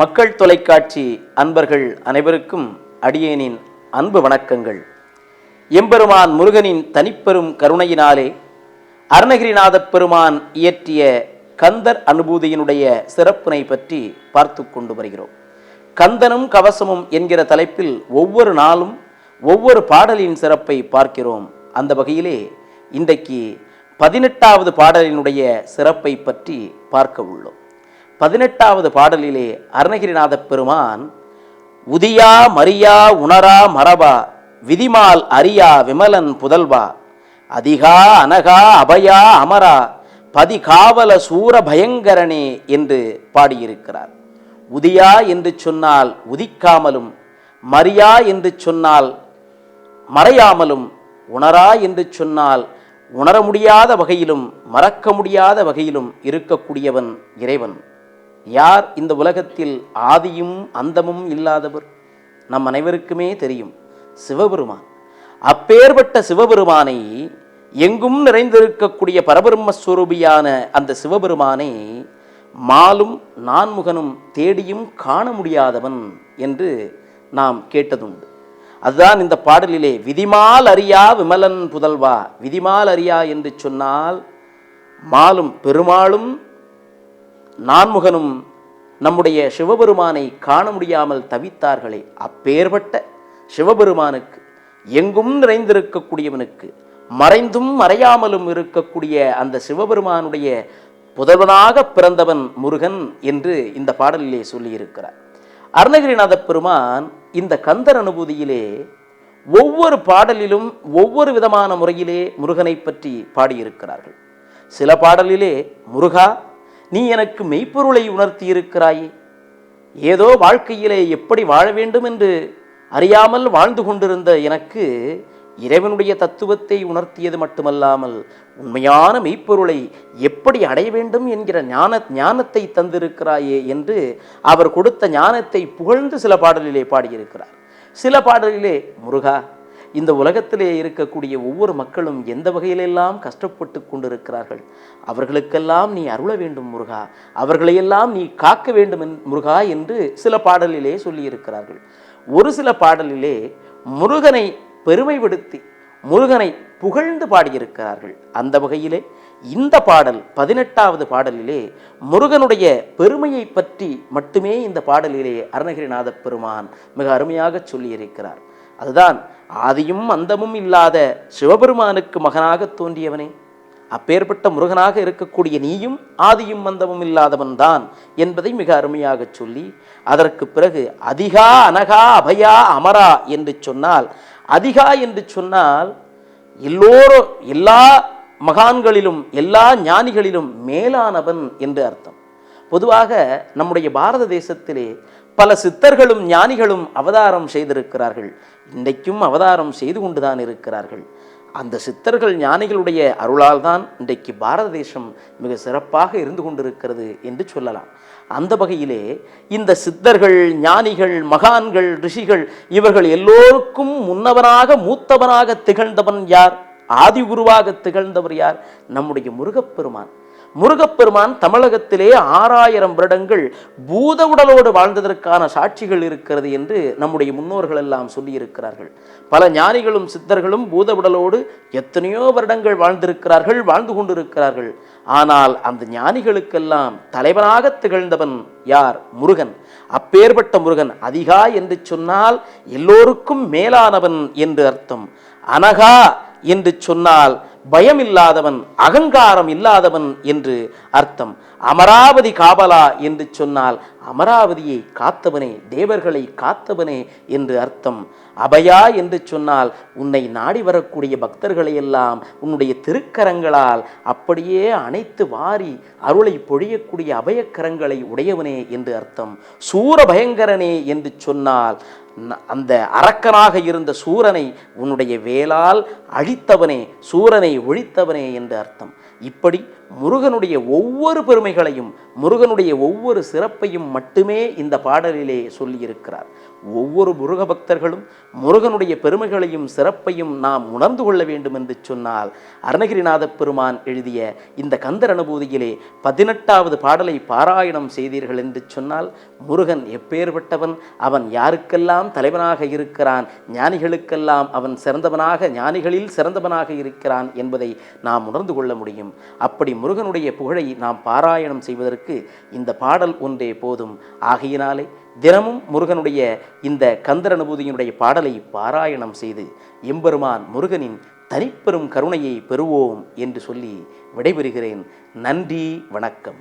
மக்கள் தொலைக்காட்சி அன்பர்கள் அனைவருக்கும் அடியேனின் அன்பு வணக்கங்கள். எம்பெருமான் முருகனின் தனிப்பெரும் கருணையினாலே அருணகிரிநாதப் பெருமான் இயற்றிய கந்தர் அனுபூதியினுடைய சிறப்பினை பற்றி பார்த்து கொண்டு வருகிறோம். கந்தனும் கவசமும் என்கிற தலைப்பில் ஒவ்வொரு நாளும் ஒவ்வொரு பாடலின் சிறப்பை பார்க்கிறோம். அந்த வகையிலே இன்றைக்கு பதினெட்டாவது பாடலினுடைய சிறப்பை பற்றி பார்க்க உள்ளோம். பதினெட்டாவது பாடலிலே அருணகிரிநாதப் பெருமான் உதியா மரியா உணரா மரபா விதிமால் அரியா விமலன் புதல்வா அதிகா அனகா அபயா அமரா பதி காவல சூர பயங்கரனே என்று பாடியிருக்கிறார். உதியா என்று சொன்னால் உதிக்காமலும் மரியா என்று சொன்னால் மறையாமலும் உணரா என்று சொன்னால் உணர முடியாத வகையிலும் மறக்க முடியாத வகையிலும் இருக்கக்கூடியவன் இறைவன். யார் இந்த உலகத்தில் ஆதியும் அந்தமும் இல்லாதவர்? நம் அனைவருக்குமே தெரியும். சிவபெருமான். அப்பேற்பட்ட சிவபெருமானை எங்கும் நிறைந்திருக்கக்கூடிய பரபிரம்மஸ்வரூபியான அந்த சிவபெருமானை மாலும் நான்முகனும் தேடியும் காண முடியாதவன் என்று நாம் கேட்டதுண்டு. அதுதான் இந்த பாடலிலே விதிமால் அறியா விமலன் புதல்வா? விதிமால் அறியா என்று சொன்னால் மாலும் பெருமாளும் நான்முகனும் நம்முடைய சிவபெருமானை காண முடியாமல் தவித்தார்களே. அப்பேற்பட்ட சிவபெருமானுக்கு எங்கும் நிறைந்திருக்கக்கூடியவனுக்கு மறைந்தும் மறையாமலும் இருக்கக்கூடிய அந்த சிவபெருமானுடைய புதல்வனாக பிறந்தவன் முருகன் என்று இந்த பாடலிலே சொல்லியிருக்கிறார். அருணகிரிநாத பெருமான் இந்த கந்தர் அனுபூதியிலே ஒவ்வொரு பாடலிலும் ஒவ்வொரு விதமான முறையிலே முருகனை பற்றி பாடியிருக்கிறார்கள். சில பாடலிலே முருகா நீ எனக்கு மெய்ப்பொருளை உணர்த்தி இருக்கிறாயே ஏதோ வாழ்க்கையிலே எப்படி வாழ வேண்டும் என்று அறியாமல் வாழ்ந்து கொண்டிருந்த எனக்கு இறைவனுடைய தத்துவத்தை உணர்த்தியது மட்டுமல்லாமல் உண்மையான மெய்ப்பொருளை எப்படி அடைய வேண்டும் என்கிற ஞான ஞானத்தை தந்திருக்கிறாயே என்று அவர் கொடுத்த ஞானத்தை புகழ்ந்து சில பாடலிலே பாடியிருக்கிறார். சில பாடலிலே முருகா இந்த உலகத்திலே இருக்கக்கூடிய ஒவ்வொரு மக்களும் எந்த வகையிலெல்லாம் கஷ்டப்பட்டு கொண்டிருக்கிறார்கள்? அவர்களுக்கெல்லாம் நீ அருள வேண்டும் முருகா. அவர்களையெல்லாம் நீ காக்க வேண்டும் முருகா என்று சில பாடலிலே சொல்லியிருக்கிறார்கள். ஒரு சில பாடலிலே முருகனை பெருமைப்படுத்தி முருகனை புகழ்ந்து பாடியிருக்கிறார்கள். அந்த வகையிலே இந்த பாடல் பதினெட்டாவது பாடலிலே முருகனுடைய பெருமையை பற்றி மட்டுமே இந்த பாடலிலே அருணகிரிநாத பெருமான் மிக அருமையாக சொல்லியிருக்கிறார். அதுதான் ஆதியும் அந்தமும் இல்லாத சிவபெருமானுக்கு மகனாக தோன்றியவனே. அப்பேற்பட்ட முருகனாக இருக்கக்கூடிய நீயும் ஆதியும் மந்தமும் இல்லாதவன் தான் என்பதை மிக அருமையாக சொல்லி அதற்கு பிறகு அதிகா அனகா அபயா அமரா என்று சொன்னால் அதிகா என்று சொன்னால் எல்லோரும் எல்லா மகான்களிலும் எல்லா ஞானிகளிலும் மேலானவன் என்று அர்த்தம். பொதுவாக நம்முடைய பாரத தேசத்திலே பல சித்தர்களும் ஞானிகளும் அவதாரம் செய்திருக்கிறார்கள். இன்றைக்கும் அவதாரம் செய்து கொண்டுதான் இருக்கிறார்கள். அந்த சித்தர்கள் ஞானிகளுடைய அருளால் தான் இன்றைக்கு பாரத தேசம் மிக சிறப்பாக இருந்து கொண்டிருக்கிறது என்று சொல்லலாம். அந்த வகையிலே இந்த சித்தர்கள் ஞானிகள் மகான்கள் ரிஷிகள் இவர்கள் எல்லோருக்கும் முன்னவனாக மூத்தவனாக திகழ்ந்தவன் யார்? ஆதி குருவாக திகழ்ந்தவர் யார்? நம்முடைய முருகப்பெருமான். முருகப்பெருமான் தமிழகத்திலே ஆறாயிரம் வருடங்கள் பூத உடலோடு வாழ்ந்ததற்கான சாட்சிகள் இருக்கிறது என்று நம்முடைய முன்னோர்கள் எல்லாம் சொல்லியிருக்கிறார்கள். பல ஞானிகளும் சித்தர்களும் பூத உடலோடு எத்தனையோ வருடங்கள் வாழ்ந்திருக்கிறார்கள் வாழ்ந்து கொண்டிருக்கிறார்கள். ஆனால் அந்த ஞானிகளுக்கெல்லாம் தலைவனாக திகழ்ந்தவன் யார்? முருகன். அப்பேற்பட்ட முருகன் அதிகா என்று சொன்னால் எல்லோருக்கும் மேலானவன் என்று அர்த்தம். அனகா என்று சொன்னால் பயம் இல்லாதவன் அகங்காரம் இல்லாதவன் என்று அர்த்தம். அமராவதி காவலா என்று சொன்னால் அமராவதியை காத்தவனே தேவர்களை காத்தவனே என்று அர்த்தம். அபயா என்று சொன்னால் உன்னை நாடி வரக்கூடிய பக்தர்களை எல்லாம் உன்னுடைய திருக்கரங்களால் அப்படியே அனைத்து வாரி அருளை பொழியக்கூடிய அபயக்கரங்களை உடையவனே என்று அர்த்தம். சூர பயங்கரனே என்று சொன்னால் அந்த அரக்கனாக இருந்த சூரனை உன்னுடைய வேலால் அழித்தவனே சூரனை ஒழித்தவனே என்று அர்த்தம். இப்படி முருகனுடைய ஒவ்வொரு பெருமைகளையும் முருகனுடைய ஒவ்வொரு சிறப்பையும் மட்டுமே இந்த பாடலிலே சொல்லியிருக்கிறார். ஒவ்வொரு முருக பக்தர்களும் முருகனுடைய பெருமைகளையும் சிறப்பையும் நாம் உணர்ந்து கொள்ள வேண்டும் என்று சொன்னால் அருணகிரிநாத பெருமான் எழுதிய இந்த கந்தர் அனுபூதியிலே பதினெட்டாவது பாடலை பாராயணம் செய்தீர்கள் என்று சொன்னால் முருகன் எப்பேற்பட்டவன் அவன் யாருக்கெல்லாம் தலைவனாக இருக்கிறான்? ஞானிகளுக்கெல்லாம் அவன் சிறந்தவனாக ஞானிகளில் சிறந்தவனாக இருக்கிறான் என்பதை நாம் உணர்ந்து கொள்ள முடியும். அப்படி முருகனுடைய புகழை நாம் பாராயணம் செய்வதற்கு இந்த பாடல் ஒன்றே போதும். ஆகையினாலே தினமும் முருகனுடைய இந்த கந்தர் அனுபூதியினுடைய பாடலை பாராயணம் செய்து எம்பெருமான் முருகனின் தனிப்பெரும் கருணையை பெறுவோம் என்று சொல்லி விடைபெறுகிறேன். நன்றி வணக்கம்.